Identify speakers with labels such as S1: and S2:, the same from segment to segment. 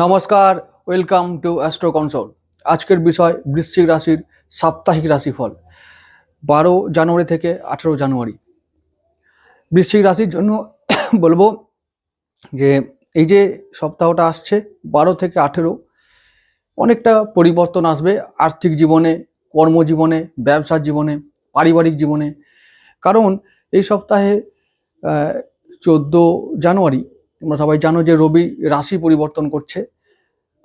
S1: নমস্কার welcome to astro console আজকের বিষয় বৃশ্চিক রাশির সাপ্তাহিক রাশিফল, বারো জানুয়ারি থেকে আঠেরো জানুয়ারি। বৃশ্চিক রাশির জন্য বলব যে এই যে সপ্তাহটা আসছে, বারো থেকে আঠেরো, অনেকটা পরিবর্তন আসবে আর্থিক জীবনে, কর্মজীবনে, ব্যবসার জীবনে, পারিবারিক জীবনে। কারণ এই সপ্তাহে চোদ্দ জানুয়ারি তোমরা সবাই জানো যে রবি রাশি পরিবর্তন করছে।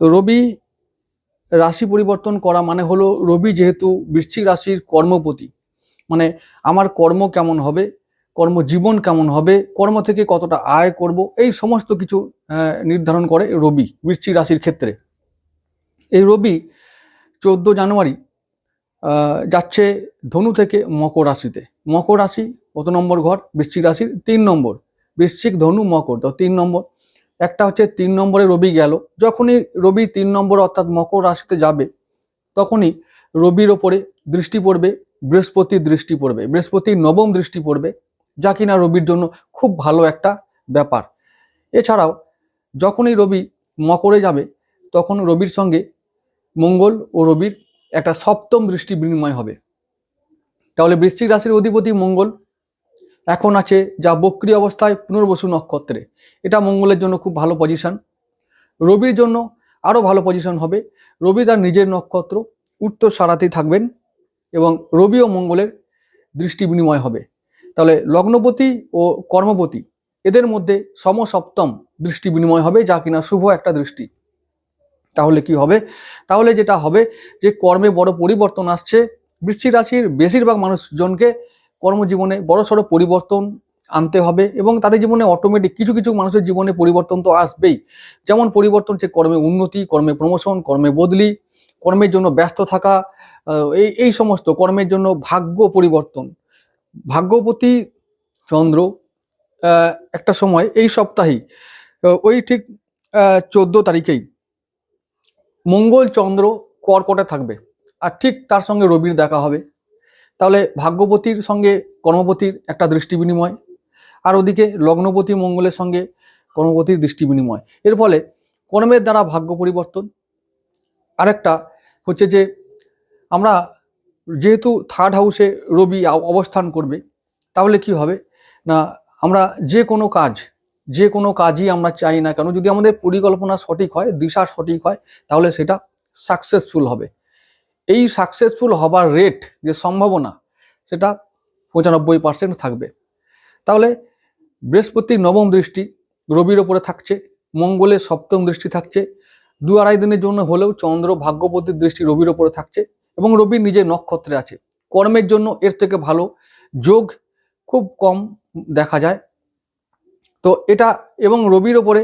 S1: তো রবি রাশি পরিবর্তন করা মানে হলো রবি যেহেতু বৃশ্চিক রাশির কর্মপতি মানে আমার কর্ম কেমন হবে, কর্মজীবন কেমন হবে, কর্ম থেকে কতটা আয় করব, এই সমস্ত কিছু নির্ধারণ করে রবি বৃশ্চিক রাশির ক্ষেত্রে। এই রবি চোদ্দ জানুয়ারি যাচ্ছে ধনু থেকে মকর রাশিতে। মকর রাশি কত নম্বর ঘর? বৃশ্চিক রাশির তিন নম্বর। বৃশ্চিক ধনু মকর, তো তিন নম্বর। একটা হচ্ছে তিন নম্বরে রবি গেল। যখনই রবি তিন নম্বর অর্থাৎ মকর রাশিতে যাবে, তখনই রবির ওপরে দৃষ্টি পড়বে, বৃহস্পতির দৃষ্টি পড়বে, বৃহস্পতির নবম দৃষ্টি পড়বে, যা কিনা রবির জন্য খুব ভালো একটা ব্যাপার। এছাড়াও যখনই রবি মকরে যাবে, তখন রবির সঙ্গে মঙ্গল ও রবির একটা সপ্তম দৃষ্টি বিনিময় হবে। তাহলে বৃশ্চিক রাশির অধিপতি মঙ্গল এখন আছে যা বক্রি অবস্থায় পুনর্বসু নক্ষত্রে। এটা মঙ্গলের জন্য খুব ভালো পজিশন রবির জন্য আরও ভালো পজিশন হবে। রবি তার নিজের নক্ষত্র, উত্তর সারাতেই থাকবেন এবং রবি ও মঙ্গলের দৃষ্টি বিনিময় হবে। তাহলে লগ্নপতি ও কর্মপতি, এদের মধ্যে সমসপ্তম দৃষ্টি বিনিময় হবে, যা কিনা শুভ একটা দৃষ্টি। তাহলে কি হবে? তাহলে যেটা হবে যে কর্মে বড় পরিবর্তন আসছে। বৃষ্টি রাশির বেশিরভাগ মানুষজনকে কর্মজীবনে বড়সড় পরিবর্তন আনতে হবে এবং তাদের জীবনে অটোমেটিক কিছু কিছু মানুষের জীবনে পরিবর্তন তো আসবেই। যেমন পরিবর্তন হচ্ছে কর্মে উন্নতি, কর্মে প্রমোশন কর্মে বদলি, কর্মের জন্য ব্যস্ত থাকা এই এই সমস্ত কর্মের জন্য ভাগ্য পরিবর্তন। ভাগ্যপতি চন্দ্র একটা সময় এই সপ্তাহেই ওই ঠিক চোদ্দ তারিখেই মঙ্গল চন্দ্র কর্কটে থাকবে। আর ঠিক তার সঙ্গে রবির দেখা হবে। তাহলে ভাগ্যপতির সঙ্গে কর্মপতির একটা দৃষ্টি বিনিময়, আর ওদিকে লগ্নপতি মঙ্গলের সঙ্গে কর্মপতির দৃষ্টি বিনিময়। এর ফলে কর্মের দ্বারা ভাগ্য পরিবর্তন। আরেকটা হচ্ছে যে, আমরা যেহেতু থার্ড হাউসে রবি অবস্থান করবে, তাহলে কি হবে? না, আমরা যে কোনো কাজ, যে কোনো কাজই আমরা চাই না কেন, যদি আমাদের পরিকল্পনা সঠিক হয়, দিশা সঠিক হয়, তাহলে সেটা সাকসেসফুল হবে। এই সাকসেসফুল হবার রেট যে সম্ভাবনা, সেটা পঁচানব্বই পার্সেন্ট থাকবে। তাহলে বৃহস্পতির নবম দৃষ্টি রবির ওপরে থাকছে মঙ্গলের সপ্তম দৃষ্টি থাকছে, দু আড়াই দিনের জন্য হলেও চন্দ্র ভাগ্যপতির দৃষ্টি রবির ওপরে থাকছে এবং রবি নিজের নক্ষত্রে আছে। কর্মের জন্য এর থেকে ভালো, যোগ খুব কম দেখা যায়। তো এটা এবং রবির ওপরে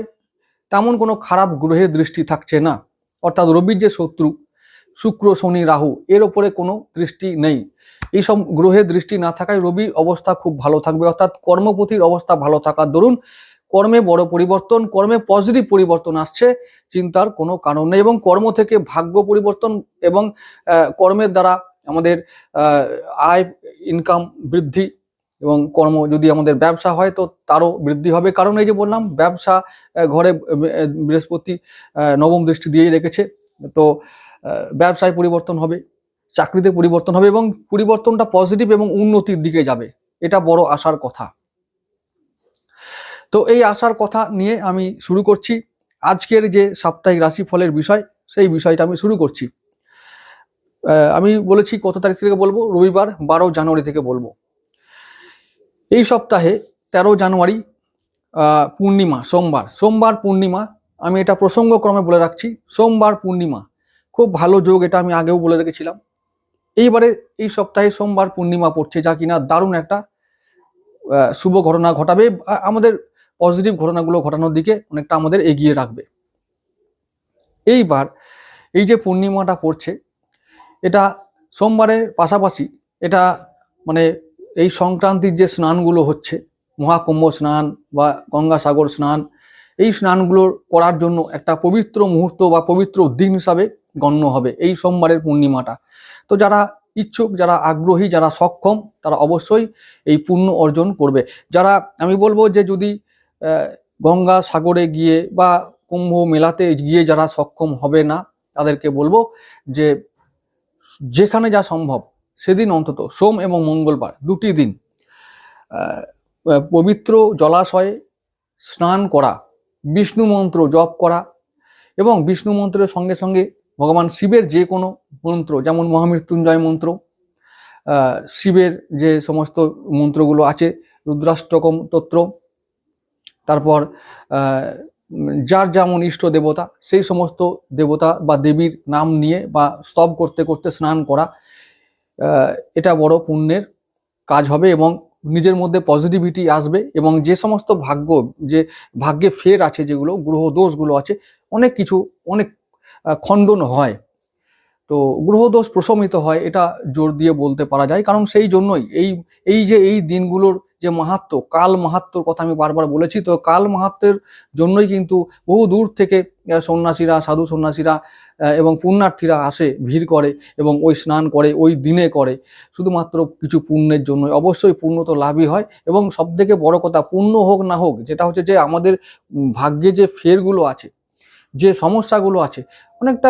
S1: তেমন কোনো খারাপ গ্রহের দৃষ্টি থাকছে না। অর্থাৎ রবির যে শত্রু শুক্র, শনি, রাহু, এর ওপরে কোনো দৃষ্টি নেই। এই সব গ্রহের দৃষ্টি না থাকায় রবির অবস্থা খুব ভালো থাকবে। অর্থাৎ কর্মপতির অবস্থা ভালো থাকার দরুন কর্মে বড় পরিবর্তন, কর্মে পজিটিভ পরিবর্তন আসছে, চিন্তার কোনো কারণ নেই এবং কর্ম থেকে ভাগ্য পরিবর্তন এবং কর্মের দ্বারা আমাদের আয় ইনকাম বৃদ্ধি এবং কর্ম যদি আমাদের ব্যবসা হয় তো তারও বৃদ্ধি হবে। কারণ এই যে বললাম, ব্যবসা ঘরে বৃহস্পতি নবম দৃষ্টি দিয়েই রেখেছে। তো ব্যবসায় পরিবর্তন হবে, চাকরিতে পরিবর্তন হবে এবং পরিবর্তনটা পজিটিভ এবং উন্নতির দিকে যাবে। এটা বড় আশার কথা। তো এই আশার কথা নিয়ে আমি শুরু করছি। আজকের যে সাপ্তাহিক রাশিফলের বিষয়, সেই বিষয়টা আমি শুরু করছি। আমি বলেছি কত তারিখ থেকে বলব? রবিবার বারো জানুয়ারি থেকে বলব। এই সপ্তাহে তেরো জানুয়ারি পূর্ণিমা, সোমবার। সোমবার, পূর্ণিমা, আমি এটা প্রসঙ্গক্রমে বলে রাখছি। সোমবার, পূর্ণিমা। খুব ভালো যোগ, এটা আমি আগেও বলে রেখেছিলাম। এইবারে এই সপ্তাহে সোমবার পূর্ণিমা পড়ছে, যা কিনা দারুণ একটা শুভ ঘটনা ঘটাবে। আমাদের পজিটিভ ঘটনাগুলো ঘটানোর দিকে অনেকটা আমাদের এগিয়ে রাখবে। এইবার এই যে পূর্ণিমাটা পড়ছে, এটা সোমবারের পাশাপাশি এটা মানে এই সংক্রান্তির যে স্নানগুলো হচ্ছে, মহাকুম্ভ স্নান বা গঙ্গাসাগর স্নান, এই স্নানগুলো করার জন্য একটা পবিত্র মুহূর্ত বা পবিত্র দিন হিসাবে গণ্য হবে এই সোমবারের পূর্ণিমাটা। তো যারা ইচ্ছুক, যারা আগ্রহী, যারা সক্ষম, তারা অবশ্যই এই পুণ্য অর্জন করবে। যারা, আমি বলব যে যদি গঙ্গা সাগরে গিয়ে বা কুম্ভ মেলাতে গিয়ে যারা সক্ষম হবে না, তাদেরকে বলব যে যেখানে যা সম্ভব সেদিন অন্তত সোম এবং মঙ্গলবার দুটি দিন পবিত্র জলাশয়ে স্নান করা, বিষ্ণু মন্ত্র জপ করা এবং বিষ্ণু মন্ত্রের সঙ্গে সঙ্গে ভগবান শিবের যে কোনো মন্ত্র, যেমন মহামৃত্যুঞ্জয় মন্ত্র শিবের যে সমস্ত মন্ত্রগুলো আছে, রুদ্রাষ্টকম তত্র, তারপর যার যেমন ইষ্ট দেবতা, সেই সমস্ত দেবতা বা দেবীর নাম নিয়ে বা স্তব করতে করতে স্নান করা এটা বড় পুণ্যের কাজ হবে এবং নিজের মধ্যে পজিটিভিটি আসবে এবং যে সমস্ত ভাগ্য, যে ভাগ্যে ফের আছে যেগুলো, গ্রহ দোষগুলো আছে, অনেক কিছু, অনেক খণ্ডন হয়। তো গ্রহদোষ প্রশমিত হয়, এটা জোর দিয়ে বলতে পারা যায়। কারণ সেই জন্যই এই এই যে এই দিনগুলোর যে মাহাত্ম, কাল মাহাত্মর কথা আমি বারবার বলেছি, তো কাল মাহাত্মের জন্যই কিন্তু বহু দূর থেকে সন্ন্যাসীরা, সাধু সন্ন্যাসীরা এবং পুণ্যার্থীরা আসে, ভিড় করে এবং ওই স্নান করে, ওই দিনে করে। শুধুমাত্র কিছু পুণ্যের জন্য অবশ্যই পুণ্য তো লাভই হয় এবং সবথেকে বড় কথা, পুণ্য হোক না হোক, যেটা হচ্ছে যে আমাদের ভাগ্যে যে ফেরগুলো আছে, যে সমস্যাগুলো আছে অনেকটা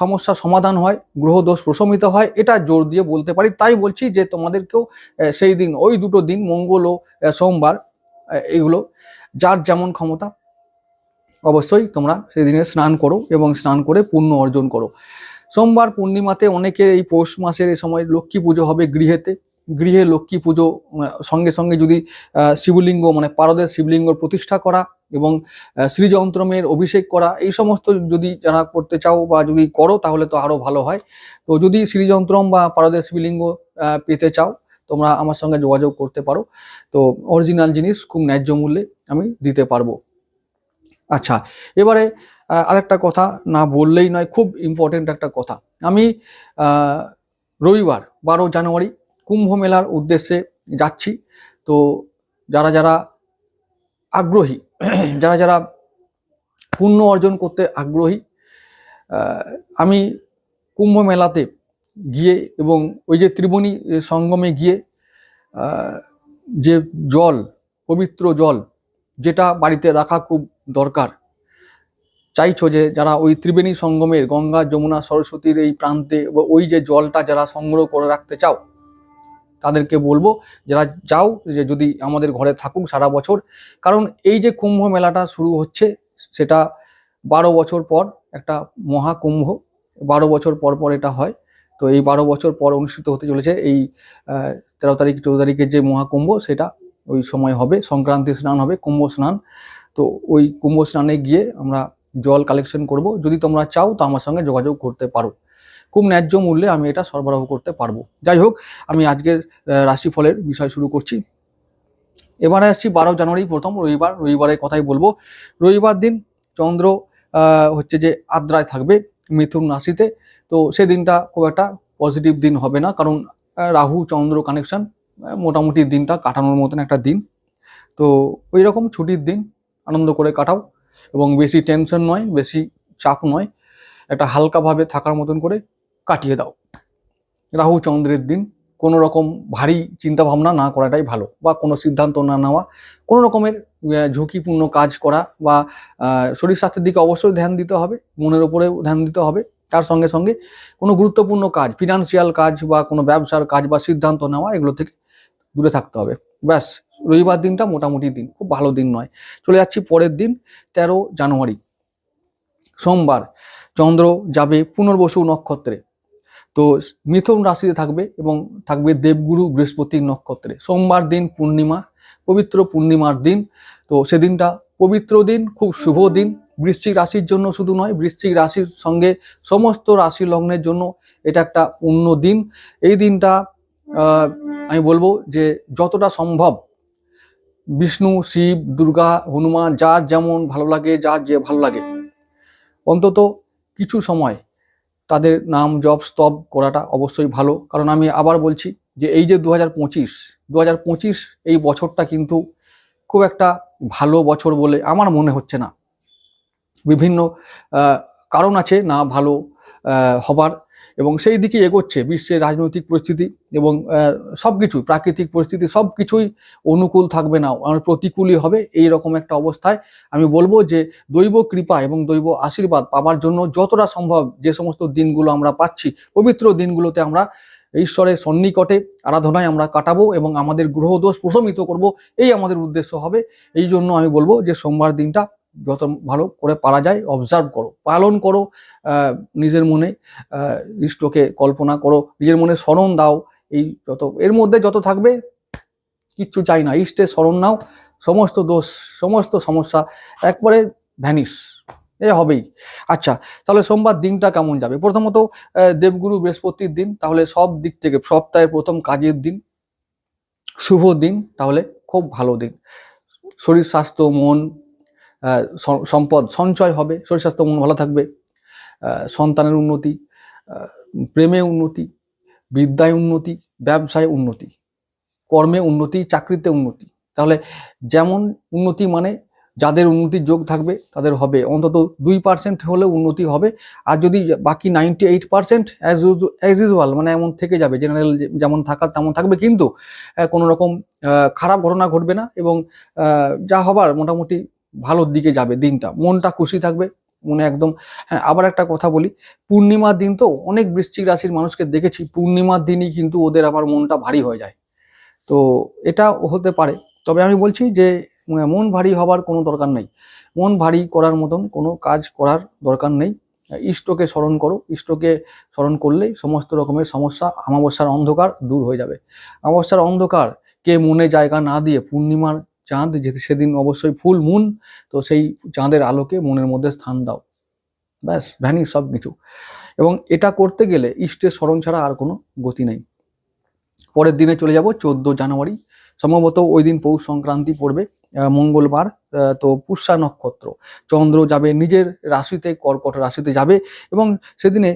S1: সমস্যা সমাধান হয়, গ্রহদোষ প্রশমিত হয়, এটা জোর দিয়ে বলতে পারি। তাই বলছি যে তোমাদেরকেও সেই দিন, ওই দুটো দিন, মঙ্গল ও সোমবার এগুলো, যার যেমন ক্ষমতা, অবশ্যই তোমরা সেই দিনে স্নান করো এবং স্নান করে পুণ্য অর্জন করো। সোমবার পূর্ণিমাতে অনেকের এই পৌষ মাসের এই সময় লক্ষ্মী পুজো হবে গৃহেতে। গৃহে লক্ষ্মী পুজো সঙ্গে সঙ্গে যদি শিবলিঙ্গ মানে পারদের শিবলিঙ্গ প্রতিষ্ঠা করা এবং শ্রীযন্ত্রমের অভিষেক করা, এই সমস্ত যদি যারা করতে চাও বা যদি করো তাহলে তো আরও ভালো হয়। তো যদি শ্রীযন্ত্রম বা পারদের শিবলিঙ্গ পেতে চাও, তোমরা আমার সঙ্গে যোগাযোগ করতে পারো। তো অরিজিনাল জিনিস খুব ন্যায্য মূল্যে আমি দিতে পারব। আচ্ছা এবারে আরেকটা কথা না বললেই নয়, খুব ইম্পর্টেন্ট একটা কথা। আমি রবিবার, বারো জানুয়ারি কুম্ভ মেলার উদ্দেশ্যে যাচ্ছি। তো যারা যারা আগ্রহী যারা যারা পুণ্য অর্জন করতে আগ্রহী আমি কুম্ভ মেলাতে গিয়ে এবং ওই যে ত্রিবেণী সঙ্গমে গিয়ে যে জল, পবিত্র জল যেটা বাড়িতে রাখা খুব দরকার, চাইছো যে যারা ওই ত্রিবেণী সঙ্গমের গঙ্গা, যমুনা, সরস্বতীর এই প্রান্তে ওই যে জলটা যারা সংগ্রহ করে রাখতে চাও তাদেরকে বলব, যারা যাও, যে যদি আমাদের ঘরে থাকুক সারা বছর। কারণ এই যে কুম্ভ মেলাটা শুরু হচ্ছে, সেটা বারো বছর পর একটা মহাকুম্ভ, বারো বছর পর পর এটা হয়। তো এই বারো বছর পর অনুষ্ঠিত হতে চলেছে এই তেরো তারিখ, চৌদ্দ তারিখের যে মহাকুম্ভ, সেটা ওই সময় হবে। সংক্রান্তি স্নান হবে, কুম্ভ স্নান। তো ওই কুম্ভ স্নানে গিয়ে আমরা জল কালেকশন করব। যদি তোমরা চাও, তো আমার সঙ্গে যোগাযোগ করতে পারো। খুব ন্যায্য মূল্যে আমি এটা সরবরাহ করতে পারব। যাই হোক, আমি আজকের রাশিফলের বিষয় শুরু করছি। এবারে আসছি বারো জানুয়ারি প্রথম, রবিবার, রবিবারের কথাই বলব। রবিবার দিন চন্দ্র হচ্ছে যে আদ্রায় থাকবে মিথুন রাশিতে। তো সেদিনটা খুব একটা পজিটিভ দিন হবে না, কারণ রাহু, চন্দ্র কানেকশন মোটামুটি দিনটা কাটানোর মতন একটা দিন। তো ওই রকম ছুটির দিন, আনন্দ করে কাটাও এবং বেশি টেনশন নয়, বেশি চাপ নয়, একটা হালকাভাবে থাকার মতন করে কাটিয়ে দাও। রাহু চন্দ্রের দিন কোনো রকম ভারী চিন্তা ভাবনা না করাটাই ভালো বা কোনো সিদ্ধান্ত না নেওয়া, কোনো রকমের ঝুঁকিপূর্ণ কাজ করা বা শরীর স্বাস্থ্যের দিকে অবশ্যই ধ্যান দিতে হবে, মনের উপরেও ধ্যান দিতে হবে। তার সঙ্গে সঙ্গে কোনো গুরুত্বপূর্ণ কাজ ফিনান্সিয়াল কাজ বা কোনো ব্যবসার কাজ বা সিদ্ধান্ত নেওয়া, এগুলো থেকে দূরে থাকতে হবে। ব্যাস, রবিবার দিনটা মোটামুটি দিন, খুব ভালো দিন নয়। চলে যাচ্ছি পরের দিন, তেরো জানুয়ারি। সোমবার, চন্দ্র যাবে পুনর্বসু নক্ষত্রে। তো মিথুন রাশিতে থাকবে এবং থাকবে দেবগুরু বৃহস্পতির নক্ষত্রে। সোমবার দিন পূর্ণিমা, পবিত্র পূর্ণিমার দিন। তো সেদিনটা পবিত্র দিন, খুব শুভ দিন। বৃশ্চিক রাশির জন্য শুধু নয়, বৃশ্চিক রাশির সঙ্গে সমস্ত রাশি লগ্নের জন্য এটা একটা পূর্ণ দিন। এই দিনটা আমি বলব যে যতটা সম্ভব বিষ্ণু, শিব, দুর্গা, হনুমান, যার যেমন ভালো লাগে, যার যে ভালো লাগে। অন্তত কিছু সময় তাদের নাম, জব, স্তব করাটা অবশ্যই ভালো। কারণ আমি আবার বলছি যে এই যে দু হাজার পঁচিশ এই বছরটা কিন্তু খুব একটা ভালো বছর বলে আমার মনে হচ্ছে না। বিভিন্ন কারণ আছে না ভালো হবার এবং সেই দিকে এগোচ্ছে বিশ্বের রাজনৈতিক পরিস্থিতি এবং সব কিছু প্রাকৃতিক পরিস্থিতি সব কিছুই অনুকূল থাকবে না প্রতিকূলই হবে এই রকম একটা অবস্থায়। আমি বলব যে দৈব কৃপা এবং দৈব আশীর্বাদ পাওয়ার জন্য যতটা সম্ভব যে সমস্ত দিনগুলো আমরা পাচ্ছি, পবিত্র দিনগুলোতে আমরা ঈশ্বরের সন্নিকটে আরাধনায় আমরা কাটাবো এবং আমাদের গ্রহদোষ প্রশমিত করব, এই আমাদের উদ্দেশ্য হবে। এই জন্য আমি বলব যে সোমবার দিনটা যত ভালো করে পারা যায় অবজার্ভ করো, পালন করো নিজের মনে ইষ্টকে কল্পনা করো, নিজের মনে স্মরণ দাও, এই যত, এর মধ্যে যত থাকবে, কিচ্ছু চাই না, ইষ্টের স্মরণ নাও, সমস্ত দোষ, সমস্ত সমস্যা একবারে ভ্যানিস এ হবেই। আচ্ছা তাহলে সোমবার দিনটা কেমন যাবে? প্রথমত দেবগুরু বৃহস্পতির দিন, তাহলে সব দিক থেকে, সপ্তাহের প্রথম কাজের দিন, শুভ দিন, তাহলে খুব ভালো দিন। শরীর, স্বাস্থ্য, মন সম্পদ সঞ্চয় হবে, শরীর স্বাস্থ্য মন ভালো থাকবে সন্তানের উন্নতি প্রেমে উন্নতি, বিদ্যায় উন্নতি, ব্যবসায় উন্নতি, কর্মে উন্নতি, চাকরিতে উন্নতি। তাহলে যেমন উন্নতি মানে যাদের উন্নতির যোগ থাকবে, তাদের হবে। অন্তত দুই পার্সেন্ট হলে উন্নতি হবে। আর যদি বাকি ninety eight percent as as usual মানে এমন থেকে যাবে। জেনারেল যেমন থাকার তেমন থাকবে। কিন্তু কোনো রকম খারাপ ঘটনা ঘটবে না এবং যা হবার মোটামুটি ভালোর দিকে যাবে দিনটা। মনটা খুশি থাকবে, মনে একদম হ্যাঁ আবার একটা কথা বলি, পূর্ণিমার দিন তো অনেক বৃশ্চিক রাশির মানুষকে দেখেছি, পূর্ণিমার দিনই কিন্তু ওদের আবার মনটা ভারী হয়ে যায়। তো এটা হতে পারে, তবে আমি বলছি যে মন ভারী হবার কোনো দরকার নেই। মন ভারী করার মতন কোনো কাজ করার দরকার নেই। ইষ্টকে স্মরণ করো, ইষ্টকে স্মরণ করলেই সমস্ত রকমের সমস্যা অমাবস্যার অন্ধকার দূর হয়ে যাবে। অমাবস্যার অন্ধকার কে মনে জায়গা না দিয়ে পূর্ণিমার চাঁদ যেহেতু সেদিন অবশ্যই ফুল মুন তো সেই চাঁদের আলোকে মনের মধ্যে স্থান দাও। ব্যাস ভ্যানি সব কিছু এবং এটা করতে গেলে ইষ্টের স্মরণ ছাড়া আর কোনো গতি নেই। পরের দিনে চলে যাব, চোদ্দ জানুয়ারি। সম্ভবত ওই দিন পৌষ সংক্রান্তি পড়বে মঙ্গলবার তো পুষ্যা নক্ষত্র। চন্দ্র যাবে নিজের রাশিতে, কর্কট রাশিতে যাবে এবং সেদিনে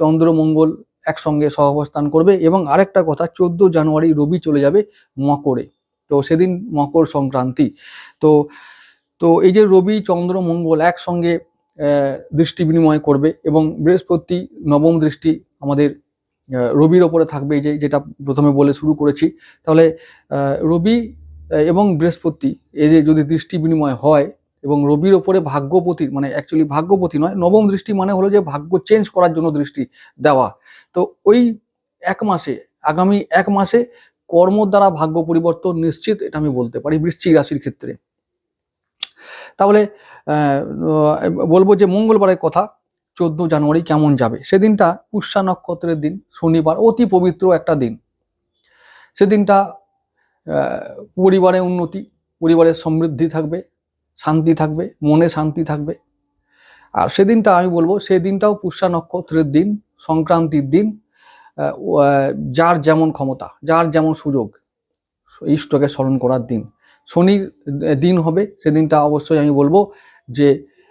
S1: চন্দ্র, মঙ্গল একসঙ্গে সহাবস্থান করবে এবং আরেকটা কথা, চোদ্দ জানুয়ারি রবি চলে যাবে মকরে। তো সেদিন মকর সংক্রান্তি। তো তো এই যে রবি, চন্দ্র, মঙ্গল একসঙ্গে দৃষ্টি বিনিময় করবে এবং বৃহস্পতি নবম দৃষ্টি আমাদের রবির ওপরে থাকবে এই যে, যেটা প্রথমে বলে শুরু করেছি। তাহলে রবি এবং বৃহস্পতি এই যে যদি দৃষ্টি বিনিময় হয় এবং রবির ওপরে ভাগ্যপতি মানে অ্যাকচুয়ালি ভাগ্যপতি নয়, নবম দৃষ্টি মানে হলো যে ভাগ্য চেঞ্জ করার জন্য দৃষ্টি দেওয়া। তো ওই এক মাসে, আগামী এক মাসে কর্ম দ্বারা ভাগ্য পরিবর্তন নিশ্চিত, এটা আমি বলতে পারি বৃশ্চিক রাশির ক্ষেত্রে। তাহলে বলব যে মঙ্গলবারের কথা, চোদ্দ জানুয়ারি কেমন যাবে? সেদিনটা পুষ্যা নক্ষত্রের দিন, শনিবার, অতি পবিত্র একটা দিন। সেদিনটা পরিবারে উন্নতি, পরিবারের সমৃদ্ধি থাকবে, শান্তি থাকবে, মনে শান্তি থাকবে। আর সেদিনটা আমি বলব, সেদিনটাও পুষ্যা নক্ষত্রের দিন, সংক্রান্তির দিন যার যেমন ক্ষমতা, যার যেমন সুযোগ, ইষ্টকে স্মরণ করার দিন। শনির দিন হবে, সেদিনটা অবশ্যই আমি বলব যে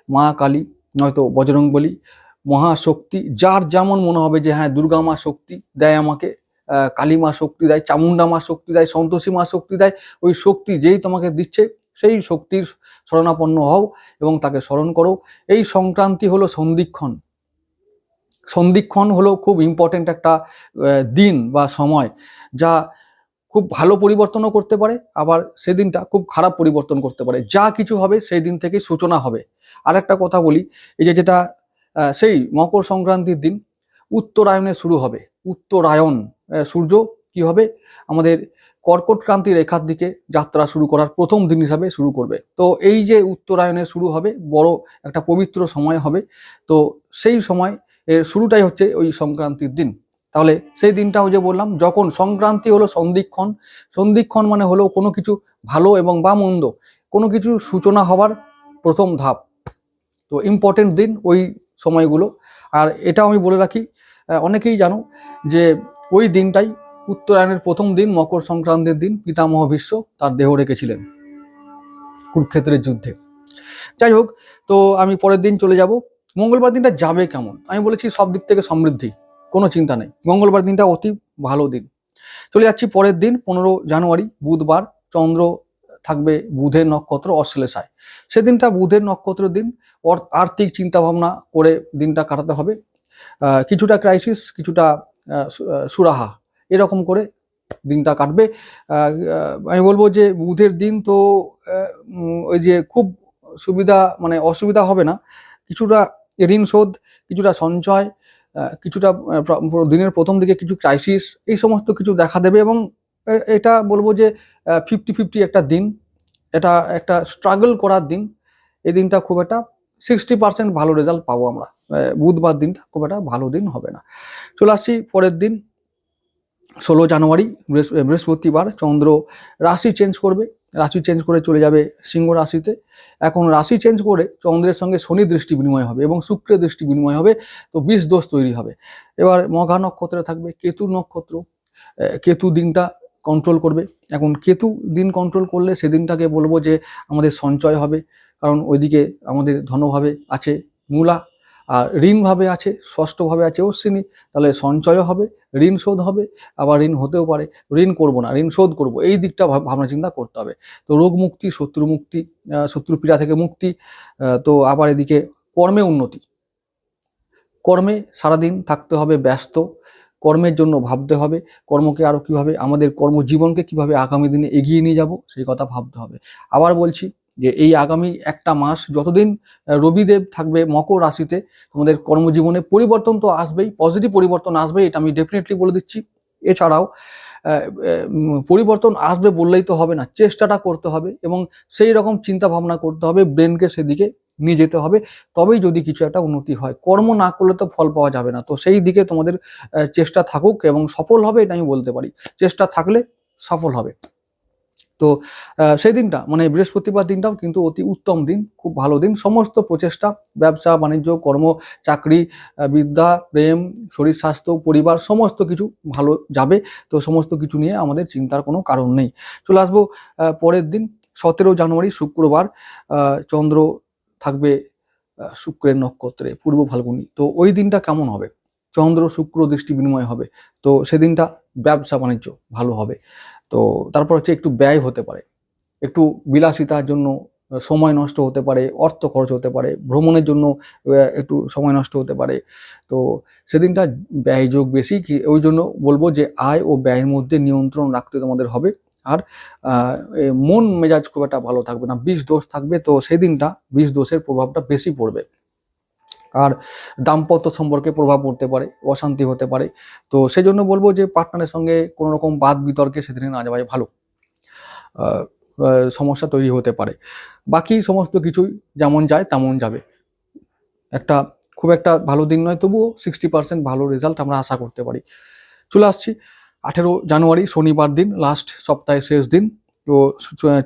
S1: মা কালী, নয়তো বজরংবলী, মহাশক্তি, যার যেমন মনে হবে যে হ্যাঁ দুর্গা মা শক্তি দেয় আমাকে কালী মা শক্তি দেয় চামুন্ডা মা শক্তি দেয়, সন্তোষী মা শক্তি দেয়, ওই শক্তি যেই তোমাকে দিচ্ছে, সেই শক্তির শরণাপন্ন হও এবং তাকে স্মরণ করো। এই সংক্রান্তি হলো সন্ধিক্ষণ। সন্ধিক্ষণ হলো খুব ইম্পর্টেন্ট একটা দিন বা সময় যা খুব ভালো পরিবর্তনও করতে পারে, আবার সেদিনটা খুব খারাপ পরিবর্তন করতে পারে। যা কিছু হবে সেই দিন থেকে সূচনা হবে। আর একটা কথা বলি, এই যে যেটা সেই মকর সংক্রান্তির দিন উত্তরায়ণে শুরু হবে। উত্তরায়ণ সূর্য কি হবে? আমাদের কর্কট ক্রান্তি রেখার দিকে যাত্রা শুরু করার প্রথম দিন হিসাবে শুরু করবে। তো এই যে উত্তরায়ণে শুরু হবে, বড় একটা পবিত্র সময় হবে। তো সেই সময় এর শুরুটাই হচ্ছে ওই সংক্রান্তির দিন। তাহলে সেই দিনটাও যে বললাম, যখন সংক্রান্তি হলো সন্ধিক্ষণ সন্ধিক্ষণ মানে হলো কোনো কিছু ভালো এবং বা মন্দ, কোনো কিছু সূচনা হবার প্রথম ধাপ। তো ইম্পর্টেন্ট দিন ওই সময়গুলো। আর এটাও আমি বলে রাখি অনেকেই জানো যে ওই দিনটাই উত্তরায়ণের প্রথম দিন, মকর সংক্রান্তির দিন, পিতামহ বিশ্ব তার দেহ রেখেছিলেন কুরুক্ষেত্রের যুদ্ধে। যাই হোক, তো আমি পরের দিন চলে যাব। মঙ্গলবার দিনটা যাবে কেমন? আমি বলেছি সব দিক থেকে সমৃদ্ধি, কোনো চিন্তা নেই। মঙ্গলবার দিনটা অতি ভালো দিন। চলে যাচ্ছি পরের দিন, পনেরো জানুয়ারি, বুধবার, চন্দ্র থাকবে বুধের নক্ষত্র অশ্লেষায়। সেদিনটা বুধের নক্ষত্র দিন আর্থিক চিন্তা ভাবনা করে দিনটা কাটাতে হবে। কিছুটা ক্রাইসিস কিছুটা সুরাহা, এরকম করে দিনটা কাটবে। আমি বলব যে বুধের দিন তো ওই যে খুব সুবিধা মানে অসুবিধা হবে না। কিছুটা ঋণ শোধ, কিছুটা সঞ্চয় কিছুটা দিনের প্রথম দিকে কিছু ক্রাইসিস এই সমস্ত কিছু দেখা দেবে এবং এটা বলব যে ফিফটি ফিফটি একটা দিন, এটা একটা স্ট্রাগল করার দিন, এই দিনটা খুব একটা সিক্সটি পার্সেন্ট ভালো রেজাল্ট পাবো আমরা। বুধবার দিনটা খুব একটা ভালো দিন হবে না। চলে আসছি পরের দিন। ষোলো জানুয়ারি বৃহস্পতিবার চন্দ্র রাশি চেঞ্জ করবে। রাশি চেঞ্জ করে চলে যাবে সিংহ রাশিতে। এখন রাশি চেঞ্জ করে চন্দ্রের সঙ্গে শনি দৃষ্টি বিনিময় হবে এবং শুক্রের দৃষ্টি বিনিময় হবে, তো বিষ দোষ তৈরি হবে। এবার মঘা নক্ষত্রে থাকবে, কেতু নক্ষত্র কেতু দিনটা কন্ট্রোল করবে। এখন কেতু দিন কন্ট্রোল করলে সেদিনটাকে বলব যে আমাদের সঞ্চয় হবে, কারণ ওইদিকে আমাদের ধনভাবে আছে মূলা। আর ঋণভাবে আছে ষষ্ঠভাবে আছে অশ্বিনী তাহলে সঞ্চয়ও হবে, ঋণ শোধ হবে, আবার ঋণ হতেও পারে। ঋণ করব না, ঋণ শোধ করব, এই দিকটা ভাবনা চিন্তা করতে হবে। তো রোগ মুক্তি, শত্রু মুক্তি শত্রু পীড়া থেকে মুক্তি তো আবার এদিকে কর্মে উন্নতি। কর্মে সারাদিন থাকতে হবে, ব্যস্ত। কর্মের জন্য ভাবতে হবে, কর্মকে আরও কীভাবে, আমাদের কর্মজীবনকে কীভাবে আগামী দিনে এগিয়ে নিয়ে যাব, সেই কথা ভাবতে হবে। আবার বলছি যে এই আগামী একটা মাস যতদিন রবিদেব থাকবে মকর রাশিতে, তোমাদের কর্মজীবনে পরিবর্তন তো আসবেই পজিটিভ পরিবর্তন আসবেই, এটা আমি ডেফিনেটলি বলে দিচ্ছি। এছাড়াও পরিবর্তন আসবে বললেই তো হবে না, চেষ্টাটা করতে হবে এবং সেই রকম চিন্তা ভাবনা করতে হবে, ব্রেনকে সেদিকে নিয়ে যেতে হবে, তবেই যদি কিছু একটা উন্নতি হয়। কর্ম না করলে তো ফল পাওয়া যাবে না, তো সেই দিকে তোমাদের চেষ্টা থাকুক এবং সফল হবে এটা আমি বলতে পারি। চেষ্টা থাকলে সফল হবে। তো সেই দিনটা মানে বৃহস্পতিবার দিনটাও কিন্তু অতি উত্তম দিন, খুব ভালো দিন। সমস্ত প্রচেষ্টা, ব্যবসা, বাণিজ্য, কর্ম, চাকরি বিদ্যা, প্রেম, শরীর, স্বাস্থ্য, পরিবার, সমস্ত কিছু ভালো যাবে। তো সমস্ত কিছু নিয়ে আমাদের চিন্তার কোনো কারণ নেই। চলে আসব পরের দিন, সতেরো জানুয়ারি, শুক্রবার চন্দ্র থাকবে শুক্রের নক্ষত্রে, পূর্ব ফাল্গুনি। তো ওই দিনটা কেমন হবে? চন্দ্র, শুক্র দৃষ্টি বিনিময় হবে। তো সেদিনটা ব্যবসা, বাণিজ্য ভালো হবে। তো তারপর হচ্ছে একটু ব্যয় হতে পারে। একটু বিলাসিতার জন্য সময় নষ্ট হতে পারে, অর্থ খরচ হতে পারে, ভ্রমণের জন্য একটু সময় নষ্ট হতে পারে। তো সেদিনটা ব্যয়যোগ বেশি কি, ওই জন্য বলব যে আয় ও ব্যয়ের মধ্যে নিয়ন্ত্রণ রাখতে তোমাদের হবে। আর মন মেজাজ খুব একটা ভালো থাকবে না, বিষ দোষ থাকবে, তো সেই দিনটা বিষ দোষের প্রভাবটা বেশি পড়বে। আর দাম্পত্য সম্পর্কে প্রভাব পড়তে পারে, অশান্তি হতে পারে। তো সেই জন্য বলব যে পার্টনারের সঙ্গে কোনো রকম বাদ বিতর্কে সেদিনে না যাওয়াই ভালো। সমস্যা তৈরি হতে পারে। বাকি সমস্ত কিছুই যেমন যায় তেমন যাবে। একটা খুব একটা ভালো দিন নয়, তবুও সিক্সটি পার্সেন্ট ভালো রেজাল্ট আমরা আশা করতে পারি। চলে আসছি আঠেরো জানুয়ারি শনিবার দিন লাস্ট সপ্তাহের শেষ দিন। তো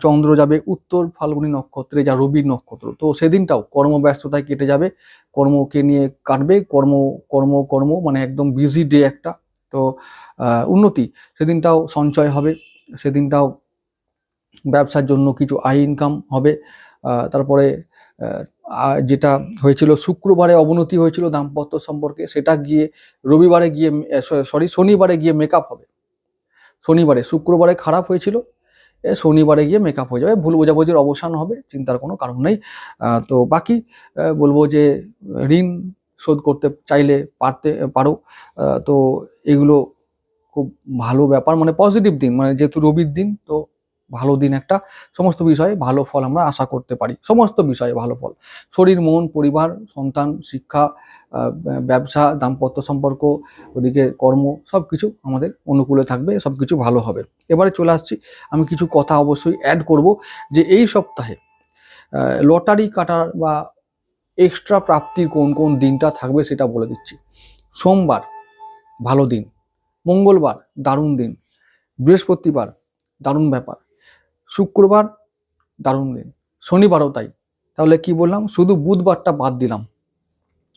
S1: চন্দ্র যাবে উত্তর ফাল্গুনী নক্ষত্রে, যা রবির নক্ষত্র। তো সেদিনটাও কর্মব্যস্ততায় কেটে যাবে। কর্মকে নিয়ে কাটবে, কর্ম কর্ম কর্ম মানে একদম বিজি ডে একটা। তো উন্নতি। সেদিনটাও সঞ্চয় হবে। সেদিনটাও ব্যবসার জন্য কিছু আয় ইনকাম হবে। তারপরে যেটা হয়েছিল, শুক্রবারে অবনতি হয়েছিল দাম্পত্য সম্পর্কে। সেটা গিয়ে রবিবারে গিয়ে সরি শনিবারে গিয়ে মেকআপ হবে। শনিবারে, শুক্রবারে খারাপ হয়েছিল। শনিবারে গিয়ে মেকআপ হয়ে যাবে। ভুল বোঝাবুঝির অবসান হবে, চিন্তার কোনো কারণ নেই। তো বাকি বলব যে, ঋণ শোধ করতে চাইলে পারতে পারো। তো এগুলো খুব ভালো ব্যাপার। মানে পজিটিভ দিন মানে যেহেতু রবির দিন, তো ভালো দিন একটা, সমস্ত বিষয়ে ভালো ফল আমরা আশা করতে পারি, সমস্ত বিষয়ে ভালো ফল। শরীর, মন, পরিবার, সন্তান, শিক্ষা ব্যবসা, দাম্পত্য সম্পর্ক, ওদিকে কর্ম সব কিছু আমাদের অনুকূলে থাকবে সব কিছু ভালো হবে। এবারে চলে আসছি, আমি কিছু কথা অবশ্যই অ্যাড করব যে এই সপ্তাহে লটারি কাটার বা এক্সট্রা প্রাপ্তির কোন কোন দিনটা থাকবে সেটা বলে দিচ্ছি। সোমবার, ভালো দিন। মঙ্গলবার, দারুণ দিন। বৃহস্পতিবার, দারুণ ব্যাপার। শুক্রবার, দারুণ দিন। শনিবারও তাই। তাহলে কি বললাম? শুধু বুধবারটা বাদ দিলাম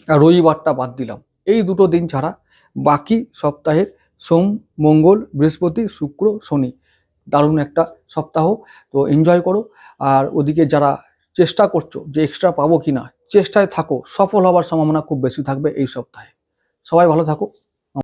S1: আর রবিবারটা বাদ দিলাম। এই দুটো দিন ছাড়া বাকি সপ্তাহের সোম, মঙ্গল, বৃহস্পতি, শুক্র, শনি দারুণ একটা সপ্তাহ। তো এনজয় করো। আর ওদিকে যারা চেষ্টা করছ যে এক্সট্রা পাবো কি না চেষ্টায় থাকো। সফল হওয়ার সম্ভাবনা খুব বেশি থাকবে এই সপ্তাহে। সবাই ভালো থাকো।